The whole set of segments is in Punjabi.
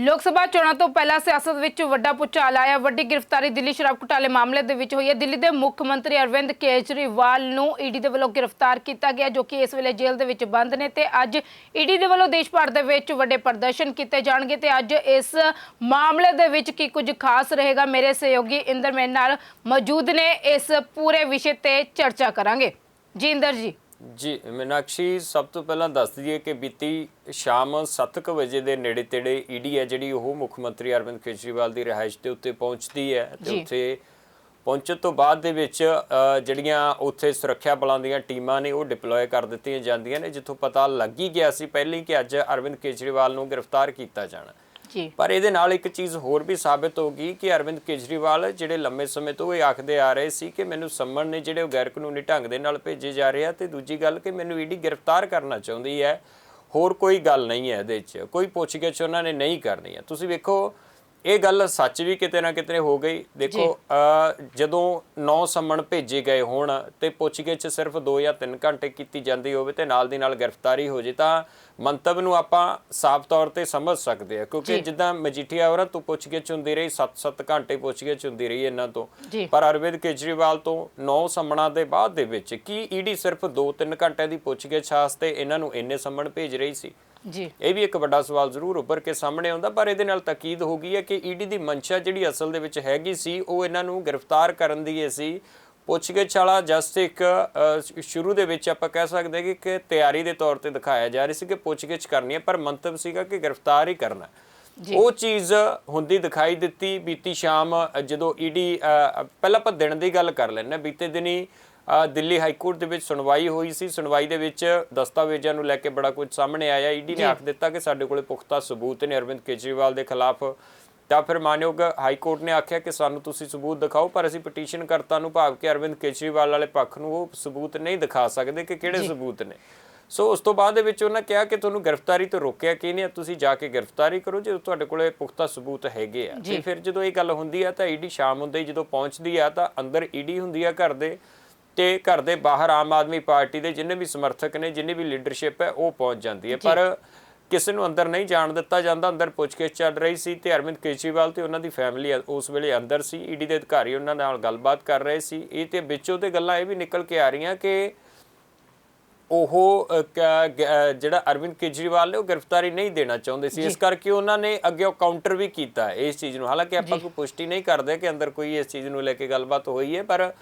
ਲੋਕ ਸਭਾ ਚੋਣਾਂ ਤੋਂ ਪਹਿਲਾਂ ਸਿਆਸਤ ਵਿੱਚ ਵੱਡਾ ਪੁਚਾਲ ਆਇਆ। ਵੱਡੀ ਗ੍ਰਿਫਤਾਰੀ ਦਿੱਲੀ ਸ਼ਰਾਬ ਘੁਟਾਲੇ ਮਾਮਲੇ ਦੇ ਵਿੱਚ ਹੋਈ ਹੈ। ਦਿੱਲੀ ਦੇ ਮੁੱਖ ਮੰਤਰੀ ਅਰਵਿੰਦ ਕੇਜਰੀਵਾਲ ਨੂੰ ਈਡੀ ਦੇ ਵੱਲੋਂ ਗ੍ਰਿਫਤਾਰ ਕੀਤਾ ਗਿਆ, ਜੋ ਕਿ ਇਸ ਵੇਲੇ ਜੇਲ੍ਹ ਦੇ ਵਿੱਚ ਬੰਦ ਨੇ ਤੇ ਅੱਜ ਈਡੀ ਦੇ ਵੱਲੋਂ ਦੇਸ਼ ਭਰ ਦੇ ਵਿੱਚ ਵੱਡੇ ਪ੍ਰਦਰਸ਼ਨ ਕੀਤੇ ਜਾਣਗੇ ਤੇ ਅੱਜ ਇਸ ਮਾਮਲੇ ਦੇ ਵਿੱਚ ਕੀ ਕੁਝ ਖਾਸ ਰਹੇਗਾ, ਮੇਰੇ ਸਹਿਯੋਗੀ ਇੰਦਰ ਮੇਰੇ ਨਾਲ ਮੌਜੂਦ ਨੇ। ਇਸ ਪੂਰੇ ਵਿਸ਼ੇ ਤੇ ਚਰਚਾ ਕਰਾਂਗੇ। ਜੀ ਇੰਦਰ ਜੀ। ਜੀ ਮੀਨਾਕਸ਼ੀ ਸਭ ਤੋਂ ਪਹਿਲਾਂ ਦੱਸ ਦਈਏ ਕਿ ਬੀਤੀ ਸ਼ਾਮ 7:00 ਵਜੇ ਦੇ ਨੇੜੇ ਤੇੜੇ ਈਡੀ ਹੈ ਜਿਹੜੀ ਉਹ ਮੁੱਖ ਮੰਤਰੀ ਅਰਵਿੰਦ ਕੇਜਰੀਵਾਲ ਦੀ ਰਿਹਾਇਸ਼ ਦੇ ਉੱਤੇ ਪਹੁੰਚਦੀ ਹੈ ਤੇ। ਉੱਥੇ ਪਹੁੰਚਣ ਤੋਂ ਬਾਅਦ ਦੇ ਵਿੱਚ ਜਿਹੜੀਆਂ ਉੱਥੇ ਸੁਰੱਖਿਆ ਬਲਾਂ ਦੀਆਂ ਟੀਮਾਂ ਨੇ ਉਹ ਡਿਪਲੋਏ ਕਰ ਦਿੱਤੀਆਂ ਜਾਂਦੀਆਂ ਨੇ ਜਿੱਥੋਂ ਪਤਾ ਲੱਗ ਹੀ ਗਿਆ ਸੀ ਪਹਿਲਾਂ ਹੀ ਕਿ ਅੱਜ ਅਰਵਿੰਦ ਕੇਜਰੀਵਾਲ ਨੂੰ ਗ੍ਰਿਫਤਾਰ ਕੀਤਾ ਜਾਣਾ ਜੀ। ਪਰ ਇਹਦੇ ਨਾਲ ਇੱਕ ਚੀਜ਼ ਹੋਰ ਵੀ ਸਾਬਿਤ ਹੋ ਗਈ ਕਿ ਅਰਵਿੰਦ ਕੇਜਰੀਵਾਲ ਜਿਹੜੇ ਲੰਮੇ ਸਮੇਂ ਤੋਂ ਇਹ ਆਖਦੇ ਆ ਰਹੇ ਸੀ ਕਿ ਮੈਨੂੰ ਸੰਮਣ ਨੇ ਜਿਹੜੇ ਉਹ ਗੈਰ ਕਾਨੂੰਨੀ ਢੰਗ ਦੇ ਨਾਲ ਭੇਜੇ ਜਾ ਰਹੇ ਆ ਤੇ ਦੂਜੀ ਗੱਲ ਕਿ ਮੈਨੂੰ ਈਡੀ ਗ੍ਰਿਫਤਾਰ ਕਰਨਾ ਚਾਹੁੰਦੀ ਹੈ। ਹੋਰ ਕੋਈ ਗੱਲ ਨਹੀਂ ਹੈ ਇਹਦੇ ਵਿੱਚ ਕੋਈ ਪੁੱਛਗਿੱਛ ਉਹਨਾਂ ਨੇ ਨਹੀਂ ਕਰਨੀ ਹੈ। ਤੁਸੀਂ ਵੇਖੋ ਇਹ ਗੱਲ ਸੱਚ ਵੀ ਕਿਤੇ ਨਾ ਕਿਤੇ ਹੋ ਗਈ। ਦੇਖੋ ਜਦੋਂ ਨੌ ਸੰਮਣ ਭੇਜੇ ਗਏ ਹੋਣ ਤੇ ਪੁੱਛਗਿੱਛ ਸਿਰਫ 2 ਜਾਂ 3 ਘੰਟੇ ਕੀਤੀ ਜਾਂਦੀ ਹੋਵੇ ਤੇ ਨਾਲ ਦੀ ਨਾਲ ਗ੍ਰਿਫਤਾਰੀ ਹੋ ਜੇ ਤਾਂ ਮੰਤਵ ਨੂੰ ਆਪਾਂ ਸਾਫ਼ ਤੌਰ ਤੇ ਸਮਝ ਸਕਦੇ ਆ ਕਿਉਂਕਿ। ਜਿੱਦਾਂ ਮਜੀਠੀਆ ਔਰਾਂ ਤੋਂ ਪੁੱਛਗਿੱਛ ਹੁੰਦੀ ਰਹੀ 7-7 ਘੰਟੇ ਪੁੱਛਗਿੱਛ ਹੁੰਦੀ ਰਹੀ ਇਹਨਾਂ ਤੋਂ। ਪਰ ਅਰਵਿੰਦ ਕੇਜਰੀਵਾਲ ਤੋਂ 9 ਸੰਮਣਾਂ ਦੇ ਬਾਅਦ ਦੇ ਵਿੱਚ ਕੀ ਈਡੀ ਸਿਰਫ 2-3 ਘੰਟੇ ਦੀ ਪੁੱਛਗਿੱਛ ਵਾਸਤੇ ਇਹਨਾਂ ਨੂੰ ਇੰਨੇ ਸੰਮਣ ਭੇਜ ਰਹੀ ਸੀ? ਜੀ। ਇਹ ਵੀ ਇੱਕ ਵੱਡਾ ਸਵਾਲ ਜ਼ਰੂਰ ਉੱਭਰ ਕੇ ਸਾਹਮਣੇ ਆਉਂਦਾ ਪਰ ਇਹਦੇ ਨਾਲ ਤਾਕੀਦ ਹੋ ਗਈ ਹੈ ਕਿ ਈਡੀ ਦੀ ਮਨਸ਼ਾ ਜਿਹੜੀ ਅਸਲ ਦੇ ਵਿੱਚ ਹੈਗੀ ਸੀ ਉਹ ਇਹਨਾਂ ਨੂੰ ਗ੍ਰਿਫਤਾਰ ਕਰਨ ਦੀ ਸੀ। ਪੁੱਛਗਿੱਛ ਵਾਲਾ ਜਸਟ ਇੱਕ ਸ਼ੁਰੂ ਦੇ ਵਿੱਚ ਆਪਾਂ ਕਹਿ ਸਕਦੇ ਹਾਂ ਕਿ ਇੱਕ ਤਿਆਰੀ ਦੇ ਤੌਰ ਤੇ ਦਿਖਾਇਆ ਜਾ ਰਹੀ ਸੀ ਕਿ ਪੁੱਛਗਿੱਛ ਕਰਨੀ ਹੈ ਪਰ ਮੰਤਵ ਸੀਗਾ ਕਿ ਗ੍ਰਿਫਤਾਰ ਹੀ ਕਰਨਾ। ਉਹ ਚੀਜ਼ ਹੁੰਦੀ ਦਿਖਾਈ ਦਿੱਤੀ ਬੀਤੀ ਸ਼ਾਮ ਜਦੋਂ ਈਡੀ ਪਹਿਲਾਂ ਆਪਾਂ ਦਿਨ ਦੀ ਗੱਲ ਕਰ ਹਾਂ ਬੀਤੇ ਦਿਨੀ ਦਿੱਲੀ ਹਾਈ ਕੋਰਟ ਦੇ ਵਿੱਚ ਸੁਣਵਾਈ ਹੋਈ ਸੀ। ਸੁਣਵਾਈ ਦੇ ਵਿੱਚ ਦਸਤਾਵੇਜ਼ਾਂ ਨੂੰ ਲੈ ਕੇ ਬੜਾ ਕੁਝ ਸਾਹਮਣੇ ਆਇਆ। ਈਡੀ ਨੇ ਆਖ ਦਿੱਤਾ ਕਿ ਸਾਡੇ ਕੋਲੇ ਪੁਖਤਾ ਸਬੂਤ ਨੇ ਅਰਵਿੰਦ ਕੇਜਰੀਵਾਲ ਦੇ ਖਿਲਾਫ। ਤਾਂ ਫਿਰ ਮਾਨਯੋਗ ਹਾਈ ਕੋਰਟ ਨੇ ਆਖਿਆ ਕਿ ਸਾਨੂੰ ਤੁਸੀਂ ਸਬੂਤ ਦਿਖਾਓ ਪਰ ਅਸੀਂ ਪਟੀਸ਼ਨ ਕਰਤਾ ਨੂੰ ਭਾਵ ਕਿ ਅਰਵਿੰਦ ਕੇਜਰੀਵਾਲ ਵਾਲੇ ਪੱਖ ਨੂੰ ਉਹ ਸਬੂਤ ਨਹੀਂ ਦਿਖਾ ਸਕਦੇ ਕਿ ਕਿਹੜੇ ਸਬੂਤ ਨੇ। ਸੋ ਉਸ ਤੋਂ ਬਾਅਦ ਦੇ ਵਿੱਚ ਉਹਨਾਂ ਕਿਹਾ ਕਿ ਤੁਹਾਨੂੰ ਗ੍ਰਿਫਤਾਰੀ ਤੋਂ ਰੋਕਿਆ ਕਿ ਨਹੀਂ ਤੁਸੀਂ ਜਾ ਕੇ ਗ੍ਰਿਫਤਾਰੀ ਕਰੋ ਜੇ ਤੁਹਾਡੇ ਕੋਲੇ ਪੁਖਤਾ ਸਬੂਤ ਹੈਗੇ ਆ। ਤੇ ਫਿਰ ਜਦੋਂ ਇਹ ਗੱਲ ਹੁੰਦੀ ਆ ਤਾਂ ਈਡੀ ਸ਼ਾਮ ਹੁੰਦੇ ਹੀ ਜਦੋਂ ਪਹੁੰਚਦੀ ਆ ਤਾਂ ਅੰਦਰ ਈਡੀ ਹੁੰਦੀ ਆ ਘਰ ਦੇ। ਤੇ ਘਰ ਦੇ ਬਾਹਰ ਆਮ ਆਦਮੀ ਪਾਰਟੀ ਦੇ ਜਿੰਨੇ ਵੀ ਸਮਰਥਕ ਨੇ ਜਿੰਨੀ ਵੀ ਲੀਡਰਸ਼ਿਪ ਹੈ ਉਹ ਪਹੁੰਚ ਜਾਂਦੀ ਹੈ। ਪਰ ਕਿਸੇ ਨੂੰ ਅੰਦਰ ਨਹੀਂ ਜਾਣ ਦਿੱਤਾ ਜਾਂਦਾ ਅੰਦਰ ਪੁੱਛਗਿੱਛ ਚੱਲ ਰਹੀ ਸੀ ਤੇ ਅਰਵਿੰਦ ਕੇਜਰੀਵਾਲ ਤੇ ਉਹਨਾਂ ਦੀ ਫੈਮਿਲੀ ਉਸ ਵੇਲੇ ਅੰਦਰ ਸੀ। ਈਡੀ ਦੇ ਅਧਿਕਾਰੀ ਉਹਨਾਂ ਨਾਲ ਗੱਲਬਾਤ ਕਰ ਰਹੇ ਸੀ। ਇਹ ਤੇ ਵਿੱਚੋਂ ਤੇ ਗੱਲਾਂ ਇਹ ਵੀ ਨਿਕਲ ਕੇ ਆ ਰਹੀਆਂ ਕਿ ਉਹ ਜਿਹੜਾ ਅਰਵਿੰਦ ਕੇਜਰੀਵਾਲ ਨੇ ਉਹ ਗ੍ਰਿਫਤਾਰੀ ਨਹੀਂ ਦੇਣਾ ਚਾਹੁੰਦੇ ਸੀ। ਇਸ ਕਰਕੇ ਉਹਨਾਂ ਨੇ ਅੱਗੇ ਕਾਊਂਟਰ ਵੀ ਕੀਤਾ ਇਸ ਚੀਜ਼ ਨੂੰ। ਹਾਲਾਂਕਿ ਆਪਾਂ ਕੋਈ ਪੁਸ਼ਟੀ ਨਹੀਂ ਕਰਦੇ ਕਿ ਅੰਦਰ ਕੋਈ ਇਸ ਚੀਜ਼ ਨੂੰ ਲੈ ਕੇ ਗੱਲਬਾਤ ਹੋਈ ਹੈ ਪਰ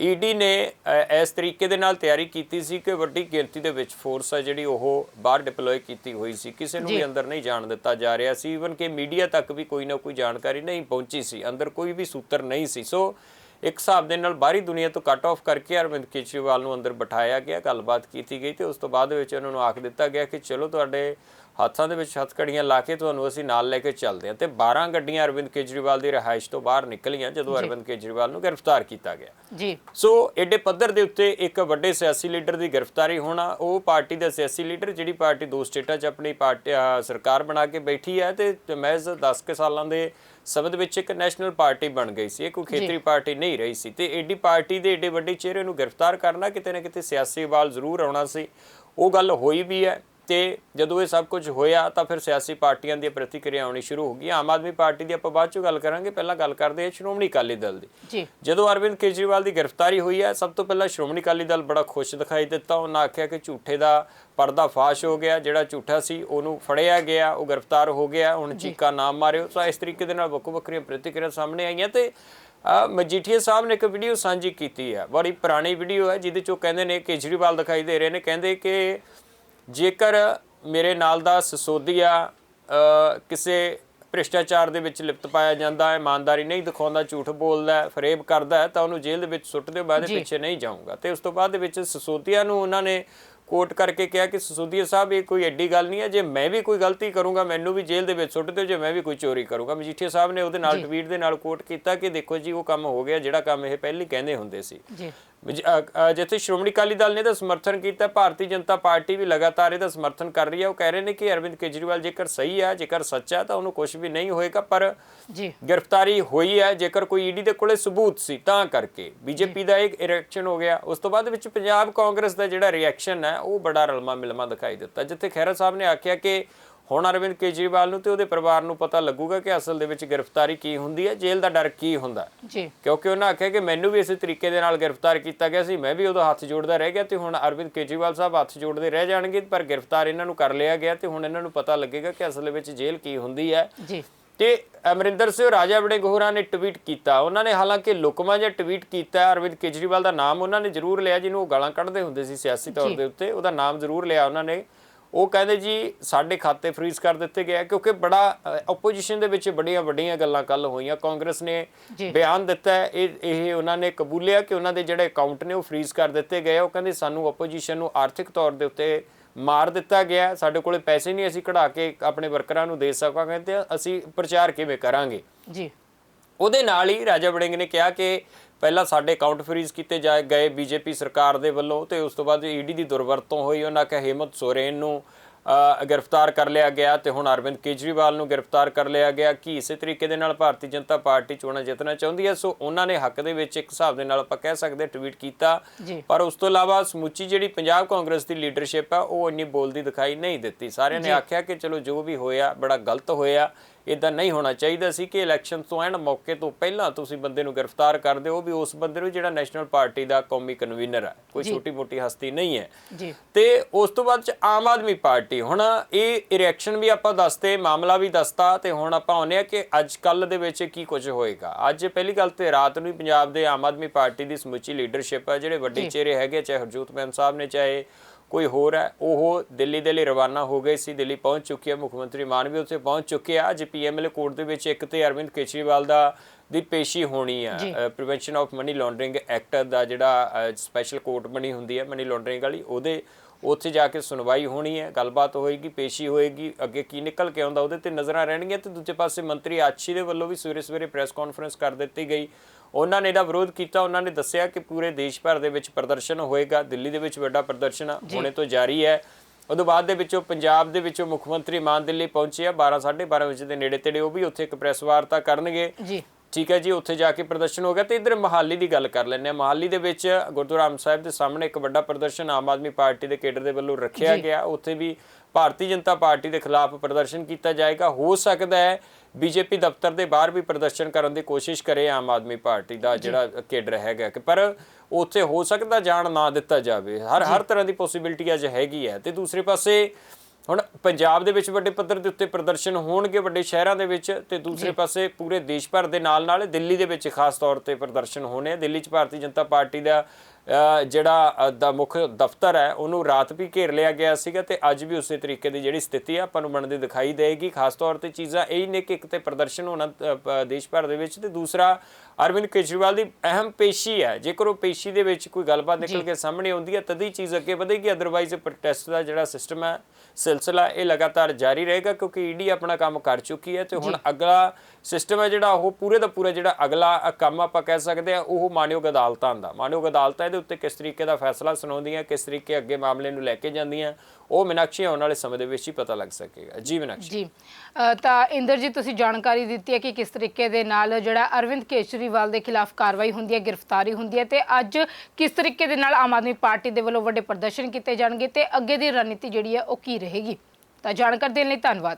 ਈਡੀ ਨੇ ਅ, ਇਸ ਤਰੀਕੇ ਦੇ ਨਾਲ ਤਿਆਰੀ ਕੀਤੀ ਸੀ ਕਿ ਵੱਡੀ ਗਿਣਤੀ ਦੇ ਵਿੱਚ ਫੋਰਸ ਹੈ ਜਿਹੜੀ ਉਹ ਬਾਹਰ ਡਿਪਲੋਏ ਕੀਤੀ ਹੋਈ ਸੀ। ਕਿਸੇ ਨੂੰ ਵੀ ਅੰਦਰ ਨਹੀਂ ਜਾਣ ਦਿੱਤਾ ਜਾ ਰਿਹਾ ਸੀ। ਇਵਨ ਕਿ ਮੀਡੀਆ ਤੱਕ ਵੀ ਕੋਈ ਨਾ ਕੋਈ ਜਾਣਕਾਰੀ ਨਹੀਂ ਪਹੁੰਚੀ ਸੀ। ਅੰਦਰ ਕੋਈ ਵੀ ਸੂਤਰ ਨਹੀਂ ਸੀ। ਸੋ ਇੱਕ ਹਿਸਾਬ ਦੇ ਨਾਲ ਬਾਹਰੀ ਦੁਨੀਆ ਤੋਂ ਕੱਟ ਆਫ ਕਰਕੇ ਅਰਵਿੰਦ ਕੇਜਰੀਵਾਲ ਨੂੰ ਅੰਦਰ ਬਿਠਾਇਆ ਗਿਆ। ਗੱਲਬਾਤ ਕੀਤੀ ਗਈ ਤੇ ਉਸ ਤੋਂ ਬਾਅਦ ਵਿੱਚ ਉਹਨਾਂ ਨੂੰ ਆਖ ਦਿੱਤਾ ਗਿਆ ਕਿ ਚਲੋ ਤੁਹਾਡੇ ਹੱਥਾਂ ਦੇ ਵਿੱਚ ਹੱਥਕੜੀਆਂ ਲਾ ਕੇ ਤੁਹਾਨੂੰ ਅਸੀਂ ਨਾਲ ਲੈ ਕੇ ਚੱਲਦੇ ਹਾਂ ਤੇ 12 ਗੱਡੀਆਂ ਅਰਵਿੰਦ ਕੇਜਰੀਵਾਲ ਦੀ ਰਿਹਾਇਸ਼ ਤੋਂ ਬਾਹਰ ਨਿਕਲੀਆਂ ਜਦੋਂ ਅਰਵਿੰਦ ਕੇਜਰੀਵਾਲ ਨੂੰ ਗ੍ਰਿਫਤਾਰ ਕੀਤਾ ਗਿਆ। ਜੀ। ਸੋ ਐਡੇ ਪੱਧਰ ਦੇ ਉੱਤੇ ਇੱਕ ਵੱਡੇ ਸਿਆਸੀ ਲੀਡਰ ਦੀ ਗ੍ਰਿਫਤਾਰੀ ਹੋਣਾ ਉਹ ਪਾਰਟੀ ਦਾ ਸਿਆਸੀ ਲੀਡਰ ਜਿਹੜੀ ਪਾਰਟੀ ਦੋ ਸਟੇਟਾਂ 'ਚ ਆਪਣੀ ਪਾਰਟੀ ਸਰਕਾਰ ਬਣਾ ਕੇ ਬੈਠੀ ਹੈ ਤੇ ਮਹਿਜ਼ 10 ਕੁ ਸਾਲਾਂ ਦੇ ਸਬਦ ਵਿੱਚ ਇੱਕ ਨੈਸ਼ਨਲ ਪਾਰਟੀ ਬਣ ਗਈ ਸੀ ਇਹ ਕੋਈ ਖੇਤਰੀ ਪਾਰਟੀ ਨਹੀਂ ਰਹੀ ਸੀ ਤੇ ਐਡੀ ਪਾਰਟੀ ਦੇ ਐਡੇ ਵੱਡੇ ਚਿਹਰੇ ਨੂੰ ਗ੍ਰਿਫਤਾਰ ਕਰਨਾ ਕਿਤੇ ਨਾ ਕਿਤੇ ਸਿਆਸੀ ਵਾਲ ਜ਼ਰੂਰ ਆਉਣਾ ਸੀ। ਉਹ ਗੱਲ ਹੋਈ ਵੀ ਹੈ। ਤੇ ਜਦੋਂ ਇਹ ਸਭ ਕੁਝ ਹੋਇਆ ਤਾਂ ਫਿਰ ਸਿਆਸੀ ਪਾਰਟੀਆਂ ਦੀਆਂ ਪ੍ਰਤੀਕਿਰਿਆ ਆਉਣੀ ਸ਼ੁਰੂ ਹੋ ਗਈਆਂ ਆਮ ਆਦਮੀ ਪਾਰਟੀ ਦੀ ਆਪਾਂ ਬਾਅਦ ਚੋਂ ਗੱਲ ਕਰਾਂਗੇ। ਪਹਿਲਾਂ ਗੱਲ ਕਰਦੇ ਹਾਂ ਸ਼੍ਰੋਮਣੀ ਅਕਾਲੀ ਦਲ ਦੀ। ਜਦੋਂ ਅਰਵਿੰਦ ਕੇਜਰੀਵਾਲ ਦੀ ਗ੍ਰਿਫਤਾਰੀ ਹੋਈ ਹੈ ਸਭ ਤੋਂ ਪਹਿਲਾਂ ਸ਼੍ਰੋਮਣੀ ਅਕਾਲੀ ਦਲ ਬੜਾ ਖੁਸ਼ ਦਿਖਾਈ ਦਿੱਤਾ। ਉਹਨਾਂ ਆਖਿਆ ਕਿ ਝੂਠੇ ਦਾ ਪਰਦਾ ਫਾਸ਼ ਹੋ ਗਿਆ ਜਿਹੜਾ ਝੂਠਾ ਸੀ ਉਹਨੂੰ ਫੜਿਆ ਗਿਆ ਉਹ ਗ੍ਰਿਫਤਾਰ ਹੋ ਗਿਆ। ਹੁਣ ਚੀਕਾ ਨਾਮ ਮਾਰਿਓ। ਸੋ ਇਸ ਤਰੀਕੇ ਦੇ ਨਾਲ ਵੱਖੋ ਵੱਖਰੀਆਂ ਪ੍ਰਤੀਕਿਰਿਆ ਸਾਹਮਣੇ ਆਈਆਂ ਤੇ ਮਜੀਠੀਆ ਸਾਹਿਬ ਨੇ ਇੱਕ ਵੀਡੀਓ ਸਾਂਝੀ ਕੀਤੀ ਹੈ। ਬੜੀ ਪੁਰਾਣੀ ਵੀਡੀਓ ਹੈ ਜਿਹਦੇ ਚੋਂ ਕਹਿੰਦੇ ਨੇ ਕੇਜਰੀਵਾਲ ਦਿਖਾਈ ਦੇ ਰਹੇ ਨੇ। ਕਹਿੰਦੇ ਕਿ ਜੇਕਰ ਮੇਰੇ ਨਾਲ ਦਾ ਸਸੋਦੀਆ ਕਿਸੇ ਭ੍ਰਿਸ਼ਟਾਚਾਰ ਦੇ ਵਿੱਚ ਲਿਪਤ ਪਾਇਆ ਜਾਂਦਾ ਹੈ ਇਮਾਨਦਾਰੀ ਨਹੀਂ ਦਿਖਾਉਂਦਾ ਝੂਠ ਬੋਲਦਾ ਹੈ ਫਰੇਬ ਕਰਦਾ ਹੈ ਤਾਂ ਉਹਨੂੰ ਜੇਲ੍ਹ ਦੇ ਵਿੱਚ ਸੁੱਟ ਦਿਓ ਇਹਦੇ ਪਿੱਛੇ ਨਹੀਂ ਜਾਊਂਗਾ। ਤੇ ਉਸ ਤੋਂ ਬਾਅਦ ਦੇ ਵਿੱਚ ਸਸੋਦੀਆ ਨੂੰ ਉਹਨਾਂ ਨੇ ਕੋਟ ਕਰਕੇ ਕਿਹਾ ਕਿ ਸਸੋਦੀਆ ਸਾਹਿਬ ਇਹ ਕੋਈ ਐਡੀ ਗੱਲ ਨਹੀਂ ਹੈ ਜੇ ਮੈਂ ਵੀ ਕੋਈ ਗਲਤੀ ਕਰੂੰਗਾ ਮੈਨੂੰ ਵੀ ਜੇਲ੍ਹ ਦੇ ਵਿੱਚ ਸੁੱਟ ਦਿਓ ਜੇ ਮੈਂ ਵੀ ਕੋਈ ਚੋਰੀ ਕਰੂੰਗਾ। ਮਜੀਠੀਆ ਸਾਹਿਬ ਨੇ ਉਹਦੇ ਨਾਲ ਟਵੀਟ ਦੇ ਨਾਲ ਕੋਟ ਕੀਤਾ ਕਿ ਦੇਖੋ ਜੀ ਉਹ ਕੰਮ ਹੋ ਗਿਆ ਜਿਹੜਾ ਕੰਮ ਇਹ ਪਹਿਲਾਂ ਕਹਿੰਦੇ ਹੁੰਦੇ ਸੀ। ਜਿੱਥੇ ਸ਼੍ਰੋਮਣੀ ਅਕਾਲੀ ਦਲ ਨੇ ਤਾਂ ਸਮਰਥਨ ਕੀਤਾ ਭਾਰਤੀ ਜਨਤਾ ਪਾਰਟੀ ਵੀ ਲਗਾਤਾਰ ਇਹਦਾ ਸਮਰਥਨ ਕਰ ਰਹੀ ਹੈ। ਉਹ ਕਹਿ ਰਹੇ ਨੇ ਕਿ ਅਰਵਿੰਦ ਕੇਜਰੀਵਾਲ ਜੇਕਰ ਸਹੀ ਹੈ ਜੇਕਰ ਸੱਚਾ ਤਾਂ ਉਹਨੂੰ ਕੁਝ ਵੀ ਨਹੀਂ ਹੋਏਗਾ ਪਰ ਜੀ। ਗ੍ਰਿਫਤਾਰੀ ਹੋਈ ਹੈ ਜੇਕਰ ਕੋਈ ਈਡੀ ਦੇ ਕੋਲੇ ਸਬੂਤ ਸੀ ਤਾਂ ਕਰਕੇ। ਬੀਜੇਪੀ ਦਾ ਇੱਕ ਇਰੈਕਸ਼ਨ ਹੋ ਗਿਆ। ਉਸ ਤੋਂ ਬਾਅਦ ਵਿੱਚ ਪੰਜਾਬ ਕਾਂਗਰਸ ਦਾ ਜਿਹੜਾ ਰਿਐਕਸ਼ਨ ਹੈ ਉਹ ਬੜਾ ਰਲਮਾ ਮਿਲਮਾ ਦਿਖਾਈ ਦਿੱਤਾ। ਜਿੱਥੇ ਖਹਿਰਾ ਸਾਹਿਬ ਨੇ ਆਖਿਆ ਕਿ ਹੁਣ ਅਰਵਿੰਦ ਕੇਜਰੀਵਾਲ ਨੂੰ ਤੇ ਉਹਦੇ ਪਰਿਵਾਰ ਨੂੰ ਪਤਾ ਲੱਗੂਗਾ ਕਿ ਅਸਲ ਦੇ ਵਿੱਚ ਗ੍ਰਿਫਤਾਰੀ ਕੀ ਹੁੰਦੀ ਹੈ ਜੇਲ੍ਹ ਦਾ ਡਰ ਕੀ ਹੁੰਦਾ। ਜੀ। ਕਿਉਂਕਿ ਉਹਨਾਂ ਆਖਿਆ ਕਿ ਮੈਨੂੰ ਵੀ ਇਸੇ ਤਰੀਕੇ ਦੇ ਨਾਲ ਗ੍ਰਿਫਤਾਰ ਕੀਤਾ ਗਿਆ ਸੀ ਮੈਂ ਵੀ ਉਹਦਾ ਹੱਥ ਜੋੜਦਾ ਰਹਿ ਗਿਆ ਤੇ ਹੁਣ ਅਰਵਿੰਦ ਕੇਜਰੀਵਾਲ ਸਾਹਿਬ ਹੱਥ ਜੋੜਦੇ ਰਹਿ ਜਾਣਗੇ ਪਰ ਗ੍ਰਿਫਤਾਰ ਇਹਨਾਂ ਨੂੰ ਕਰ ਲਿਆ ਗਿਆ ਤੇ ਹੁਣ ਇਹਨਾਂ ਨੂੰ ਪਤਾ ਲੱਗੇਗਾ ਕਿ ਅਸਲ ਵਿੱਚ ਜੇਲ੍ਹ ਕੀ ਹੁੰਦੀ ਹੈ। ਜੀ। ਤੇ ਅਮਰਿੰਦਰ ਸਿੰਘ ਰਾਜਾ ਬੜੇ ਗੋਹਰਾ ਨੇ ਟਵੀਟ ਕੀਤਾ। ਉਹਨਾਂ ਨੇ ਹਾਲਾਂਕਿ ਲੁਕਮਾ ਜਿਹਾ ਟਵੀਟ ਕੀਤਾ ਅਰਵਿੰਦ ਕੇਜਰੀਵਾਲ ਦਾ ਨਾਮ ਉਹਨਾਂ ਨੇ ਜ਼ਰੂਰ ਲਿਆ ਜਿਹਨੂੰ ਉਹ ਗਾਲਾਂ ਕੱਢਦੇ ਹੁੰਦੇ ਸੀ ਸਿਆਸੀ ਤੌਰ ਦੇ ਉੱਤੇ ਉਹਦਾ ਨਾਮ ਜ਼ਰੂਰ ਲਿਆ ਉਹਨਾਂ ਨੇ। ਉਹ ਕਹਿੰਦੇ ਜੀ ਸਾਡੇ ਖਾਤੇ ਫ੍ਰੀਜ਼ ਕਰ ਦਿੱਤੇ ਗਏ ਕਿਉਂਕਿ ਬੜਾ ਆਪੋਜੀਸ਼ਨ ਦੇ ਵਿੱਚ ਬੜੀਆਂ ਵੱਡੀਆਂ ਗੱਲਾਂ ਕੱਲ ਹੋਈਆਂ ਕਾਂਗਰਸ ਨੇ। ਬਿਆਨ ਦਿੱਤਾ ਇਹ ਇਹ ਉਹਨਾਂ ਨੇ ਕਬੂਲਿਆ ਕਿ ਉਹਨਾਂ ਦੇ ਜਿਹੜੇ ਅਕਾਊਂਟ ਨੇ ਉਹ ਫ੍ਰੀਜ਼ ਕਰ ਦਿੱਤੇ ਗਏ। ਉਹ ਕਹਿੰਦੇ ਸਾਨੂੰ ਆਪੋਜੀਸ਼ਨ ਨੂੰ ਆਰਥਿਕ ਤੌਰ ਦੇ ਉੱਤੇ ਮਾਰ ਦਿੱਤਾ ਗਿਆ। ਸਾਡੇ ਕੋਲੇ ਪੈਸੇ ਨਹੀਂ ਅਸੀਂ ਕਢਾ ਕੇ ਆਪਣੇ ਵਰਕਰਾਂ ਨੂੰ ਦੇ ਸਕਾਂਗੇ ਤੇ ਅਸੀਂ ਪ੍ਰਚਾਰ ਕਿਵੇਂ ਕਰਾਂਗੇ ਜੀ ਉਹਦੇ ਨਾਲ ਹੀ ਰਾਜਾ ਵੜਿੰਗ ਨੇ ਕਿਹਾ ਕਿ ਪਹਿਲਾਂ ਸਾਡੇ ਅਕਾਊਂਟ ਫ੍ਰੀਜ਼ ਕੀਤੇ ਜਾਏ ਗਏ ਬੀਜੇਪੀ ਸਰਕਾਰ ਦੇ ਵੱਲੋਂ ਤੇ ਉਸ ਤੋਂ ਬਾਅਦ ਈਡੀ ਦੀ ਦੁਰਵਰਤੋਂ ਹੋਈ ਉਹਨਾਂ ਕਿ ਹੇਮੰਤ ਸੋਰੇਨ ਨੂੰ ਗ੍ਰਿਫਤਾਰ ਕਰ ਲਿਆ ਗਿਆ ਤੇ ਹੁਣ ਅਰਵਿੰਦ ਕੇਜਰੀਵਾਲ ਨੂੰ ਗ੍ਰਿਫਤਾਰ ਕਰ ਲਿਆ ਗਿਆ। ਕਿ ਇਸੇ ਤਰੀਕੇ ਦੇ ਨਾਲ ਭਾਰਤੀ ਜਨਤਾ ਪਾਰਟੀ ਚੋਣਾਂ ਜਿੱਤਣਾ ਚਾਹੁੰਦੀ ਹੈ? ਸੋ ਉਹਨਾਂ ਨੇ ਹੱਕ ਦੇ ਵਿੱਚ ਇੱਕ ਹਿਸਾਬ ਦੇ ਨਾਲ ਆਪਾਂ ਕਹਿ ਸਕਦੇ ਟਵੀਟ ਕੀਤਾ। ਜੀ। ਪਰ ਉਸ ਤੋਂ ਇਲਾਵਾ ਸਮੁੱਚੀ ਜਿਹੜੀ ਪੰਜਾਬ ਕਾਂਗਰਸ ਦੀ ਲੀਡਰਸ਼ਿਪ ਆ ਉਹ ਇੰਨੀ ਬੋਲਦੀ ਦਿਖਾਈ ਨਹੀਂ ਦਿੱਤੀ। ਸਾਰਿਆਂ ਨੇ ਆਖਿਆ ਕਿ ਚਲੋ ਜੋ ਵੀ ਹੋਇਆ ਬੜਾ ਗਲਤ ਹੋਇਆ। ਇਦਾਂ ਨਹੀਂ ਹੋਣਾ ਚਾਹੀਦਾ ਸੀ ਕਿ ਇਲੈਕਸ਼ਨ ਤੋਂ ਐਨ ਮੌਕੇ ਤੋਂ ਪਹਿਲਾਂ ਤੁਸੀਂ ਬੰਦੇ ਨੂੰ ਗ੍ਰਿਫਤਾਰ ਕਰਦੇ ਹੋ ਵੀ ਉਸ ਬੰਦੇ ਨੂੰ ਜਿਹੜਾ ਨੈਸ਼ਨਲ ਪਾਰਟੀ ਦਾ ਕੌਮੀ ਕਨਵੀਨਰ ਹੈ ਕੋਈ ਛੋਟੀ ਮੋਟੀ ਹਸਤੀ ਨਹੀਂ ਹੈ। ਜੀ। ਤੇ ਉਸ ਤੋਂ ਬਾਅਦ ਚ ਆਮ ਆਦਮੀ ਪਾਰਟੀ ਹੁਣ ਇਹ ਰਿਐਕਸ਼ਨ ਵੀ ਆਪਾਂ ਦੱਸਤੇ ਮਾਮਲਾ ਵੀ ਦੱਸਤਾ ਤੇ ਹੁਣ ਆਪਾਂ ਆਉਂਦੇ ਆ ਕਿ ਅੱਜ ਕੱਲ ਦੇ ਵਿੱਚ ਕੀ ਕੁਝ ਹੋਏਗਾ। ਅੱਜ ਪਹਿਲੀ ਗੱਲ ਤੇ ਰਾਤ ਨੂੰ ਹੀ ਪੰਜਾਬ ਦੇ ਆਮ ਆਦਮੀ ਪਾਰਟੀ ਦੀ ਸਮੁੱਚੀ ਲੀਡਰਸ਼ਿਪ ਹੈ ਜਿਹੜੇ ਵੱਡੇ ਚਿਹਰੇ ਹੈਗੇ ਚਾਹੇ ਹਰਜੋਤ ਮੈਮ ਸਾਹਿਬ ਨੇ ਚਾਹੇ ਕੋਈ ਹੋਰ ਹੈ? ਉਹ ਦਿੱਲੀ ਦੇ ਲਈ ਰਵਾਨਾ ਹੋ ਗਏ ਸੀ ਦਿੱਲੀ ਪਹੁੰਚ ਚੁੱਕੇ ਆ ਮੁੱਖ ਮੰਤਰੀ ਮਾਨ ਵੀ ਉੱਥੇ ਪਹੁੰਚ ਚੁੱਕੇ ਆ। ਅੱਜ ਪੀਐਮਐਲ ਕੋਰਟ ਦੇ ਵਿੱਚ ਇੱਕ ਤੇ ਅਰਵਿੰਦ ਕੇਜਰੀਵਾਲ ਦਾ ਦੀ ਪੇਸ਼ੀ ਹੋਣੀ ਆ। Prevention of money laundering act ਦਾ ਜਿਹੜਾ ਸਪੈਸ਼ਲ ਕੋਰਟ ਬਣੀ ਹੁੰਦੀ ਹੈ ਮਨੀ ਲਾਂਡਰਿੰਗ ਵਾਲੀ ਉਹਦੇ ਉੱਥੇ ਜਾ ਕੇ ਸੁਣਵਾਈ ਹੋਣੀ ਹੈ ਗੱਲਬਾਤ ਹੋਏਗੀ ਪੇਸ਼ੀ ਹੋਏਗੀ ਅੱਗੇ ਕੀ ਨਿਕਲ ਕੇ ਆਉਂਦਾ ਉਹਦੇ ਤੇ ਨਜ਼ਰਾਂ ਰਹਿਣਗੀਆਂ ਤੇ ਦੂਜੇ ਪਾਸੇ ਮੰਤਰੀ ਆਛੀ ਦੇ ਵੱਲੋਂ ਵੀ ਸਵੇਰੇ ਸਵੇਰੇ ਪ੍ਰੈਸ ਕਾਨਫਰੰਸ ਕਰ ਦਿੱਤੀ ਗਈ। ਉਹਨਾਂ ਨੇ ਇਹਦਾ ਵਿਰੋਧ ਕੀਤਾ ਉਹਨਾਂ ਨੇ ਦੱਸਿਆ ਕਿ ਪੂਰੇ ਦੇਸ਼ ਭਰ ਦੇ ਵਿੱਚ ਪ੍ਰਦਰਸ਼ਨ ਹੋਏਗਾ ਦਿੱਲੀ ਦੇ ਵਿੱਚ ਵੱਡਾ ਪ੍ਰਦਰਸ਼ਨ ਹੁਣੇ ਤੋਂ ਜਾਰੀ ਹੈ। ਉਦੋਂ ਬਾਅਦ ਦੇ ਵਿੱਚੋਂ ਪੰਜਾਬ ਦੇ ਵਿੱਚੋਂ ਮੁੱਖ ਮੰਤਰੀ ਮਾਨ ਦਿੱਲੀ ਪਹੁੰਚੇ ਆ 12 12:30 ਵਜੇ ਦੇ ਨੇੜੇ ਤੇੜੇ ਉਹ ਵੀ ਉੱਥੇ ਇੱਕ ਪ੍ਰੈਸ ਵਾਰਤਾ ਕਰਨਗੇ। ਜੀ। ਠੀਕ ਹੈ ਜੀ ਉੱਥੇ ਜਾ ਕੇ ਪ੍ਰਦਰਸ਼ਨ ਹੋ ਗਿਆ ਤੇ ਇਧਰ ਮਹਾਲੀ ਦੀ ਗੱਲ ਕਰ ਲੈਂਦੇ ਆ ਮਹਾਲੀ ਦੇ ਵਿੱਚ ਗੁਰਦੁਆਰਾ ਸਾਹਿਬ ਦੇ ਸਾਹਮਣੇ ਇੱਕ ਵੱਡਾ ਪ੍ਰਦਰਸ਼ਨ ਆਮ ਆਦਮੀ ਪਾਰਟੀ ਦੇ ਕੇਡਰ ਦੇ ਵੱਲੋਂ ਰੱਖਿਆ ਗਿਆ। ਉੱਥੇ ਵੀ ਭਾਰਤੀ ਜਨਤਾ ਪਾਰਟੀ ਦੇ ਖਿਲਾਫ ਪ੍ਰਦਰਸ਼ਨ ਕੀਤਾ ਜਾਏਗਾ। ਹੋ ਸਕਦਾ ਹੈ ਬੀਜੇਪੀ ਦਫ਼ਤਰ ਦੇ ਬਾਹਰ ਵੀ ਪ੍ਰਦਰਸ਼ਨ ਕਰਨ ਦੀ ਕੋਸ਼ਿਸ਼ ਕਰੇ ਆਮ ਆਦਮੀ ਪਾਰਟੀ ਦਾ ਜਿਹੜਾ ਕੇਡਰ ਹੈਗਾ ਕਿ ਪਰ ਉੱਥੇ ਹੋ ਸਕਦਾ ਜਾਣ ਨਾ ਦਿੱਤਾ ਜਾਵੇ। ਹਰ ਹਰ ਤਰ੍ਹਾਂ ਦੀ ਪੋਸਿਬਿਲਿਟੀ ਅੱਜ ਹੈਗੀ ਹੈ। ਤੇ ਦੂਸਰੇ ਪਾਸੇ ਹੁਣ ਪੰਜਾਬ ਦੇ ਵਿੱਚ ਵੱਡੇ ਪੱਧਰ ਦੇ ਉੱਤੇ ਪ੍ਰਦਰਸ਼ਨ ਹੋਣਗੇ ਵੱਡੇ ਸ਼ਹਿਰਾਂ ਦੇ ਵਿੱਚ ਤੇ ਦੂਸਰੇ ਪਾਸੇ ਪੂਰੇ ਦੇਸ਼ ਭਰ ਦੇ ਨਾਲ ਨਾਲ ਦਿੱਲੀ ਦੇ ਵਿੱਚ ਖਾਸ ਤੌਰ ਤੇ ਪ੍ਰਦਰਸ਼ਨ ਹੋਣੇ ਆ। ਦਿੱਲੀ 'ਚ ਭਾਰਤੀ ਜਨਤਾ ਪਾਰਟੀ ਦਾ ਜਿਹੜਾ ਦਾ ਮੁੱਖ ਦਫ਼ਤਰ ਹੈ ਉਹਨੂੰ ਰਾਤ ਵੀ ਘੇਰ ਲਿਆ ਗਿਆ ਸੀਗਾ ਤੇ ਅੱਜ ਵੀ ਉਸੇ ਤਰੀਕੇ ਦੀ ਜਿਹੜੀ ਸਥਿਤੀ ਆ ਆਪਾਂ ਨੂੰ ਬਣਦੀ ਦਿਖਾਈ ਦੇਗੀ। ਖਾਸ ਤੌਰ ਤੇ ਚੀਜ਼ਾਂ ਇਹ ਨੇ ਕਿ ਇੱਕ ਤੇ ਪ੍ਰਦਰਸ਼ਨ ਹੋਣਾ ਦੇਸ਼ ਭਰ ਦੇ ਵਿੱਚ ਤੇ ਦੂਸਰਾ ਅਰਵਿੰਦ ਕੇਜਰੀਵਾਲ ਦੀ ਅਹਿਮ ਪੇਸ਼ੀ ਹੈ। ਜੇਕਰ ਉਹ ਪੇਸ਼ੀ ਦੇ ਵਿੱਚ ਕੋਈ ਗੱਲਬਾਤ ਨਿਕਲ ਕੇ ਸਾਹਮਣੇ ਆਉਂਦੀ ਹੈ ਤਦ ਹੀ ਚੀਜ਼ ਅੱਗੇ ਵਧੇਗੀ। ਅਦਰਵਾਈਜ਼ ਪ੍ਰੋਟੈਸਟ ਦਾ ਜਿਹੜਾ ਸਿਸਟਮ ਹੈ ਸਿਲਸਿਲਾ ਇਹ ਲਗਾਤਾਰ ਜਾਰੀ ਰਹੇਗਾ ਕਿਉਂਕਿ ਈਡੀ ਆਪਣਾ ਕੰਮ ਕਰ ਚੁੱਕੀ ਹੈ ਤੇ ਹੁਣ ਅਗਲਾ ਸਿਸਟਮ ਹੈ ਜਿਹੜਾ ਉਹ ਪੂਰੇ ਦਾ ਪੂਰਾ ਜਿਹੜਾ ਅਗਲਾ ਕੰਮ ਆਪਾਂ ਕਹਿ ਸਕਦੇ ਆ ਉਹ ਮਾਨਯੋਗ ਅਦਾਲਤਾਂ ਦਾ। ਮਾਨਯੋਗ ਅਦਾਲਤਾਂ ਇਹਦੇ ਉੱਤੇ ਕਿਸ ਤਰੀਕੇ ਦਾ ਫੈਸਲਾ ਸੁਣਾਉਂਦੀਆਂ, ਕਿਸ ਤਰੀਕੇ ਅੱਗੇ ਮਾਮਲੇ ਨੂੰ ਲੈ ਕੇ ਜਾਂਦੀਆਂ, ਉਹ ਮੀਨਾਕਸ਼ੀ ਆਉਣ ਵਾਲੇ ਸਮੇਂ ਦੇ ਵਿੱਚ ਹੀ ਪਤਾ ਲੱਗ ਸਕੇਗਾ। ਜੀ ਮੀਨਾਕਸ਼ੀ। ਜੀ। ਤਾਂ ਇੰਦਰ ਜੀ, ਤੁਸੀਂ ਜਾਣਕਾਰੀ ਦਿੱਤੀ ਹੈ ਕਿ ਕਿਸ ਤਰੀਕੇ ਦੇ ਨਾਲ ਜਿਹੜਾ ਅਰਵਿੰਦ ਕੇਜਰੀਵਾਲ ਦੇ ਖਿਲਾਫ ਕਾਰਵਾਈ ਹੁੰਦੀ ਹੈ, ਗ੍ਰਿਫਤਾਰੀ ਹੁੰਦੀ ਹੈ ਤੇ ਅੱਜ ਕਿਸ ਤਰੀਕੇ ਦੇ ਨਾਲ ਆਮ ਆਦਮੀ ਪਾਰਟੀ ਦੇ ਵੱਲੋਂ ਵੱਡੇ ਪ੍ਰਦਰਸ਼ਨ ਕੀਤੇ ਜਾਣਗੇ ਤੇ ਅੱਗੇ ਦੀ ਰਣਨੀਤੀ ਜਿਹੜੀ ਹੈ, ਉਹ ਕੀ ਰਹੇਗੀ? ਤਾਂ ਜਾਣਕਾਰੀ ਦੇਣ ਲਈ ਧੰਨਵਾਦ।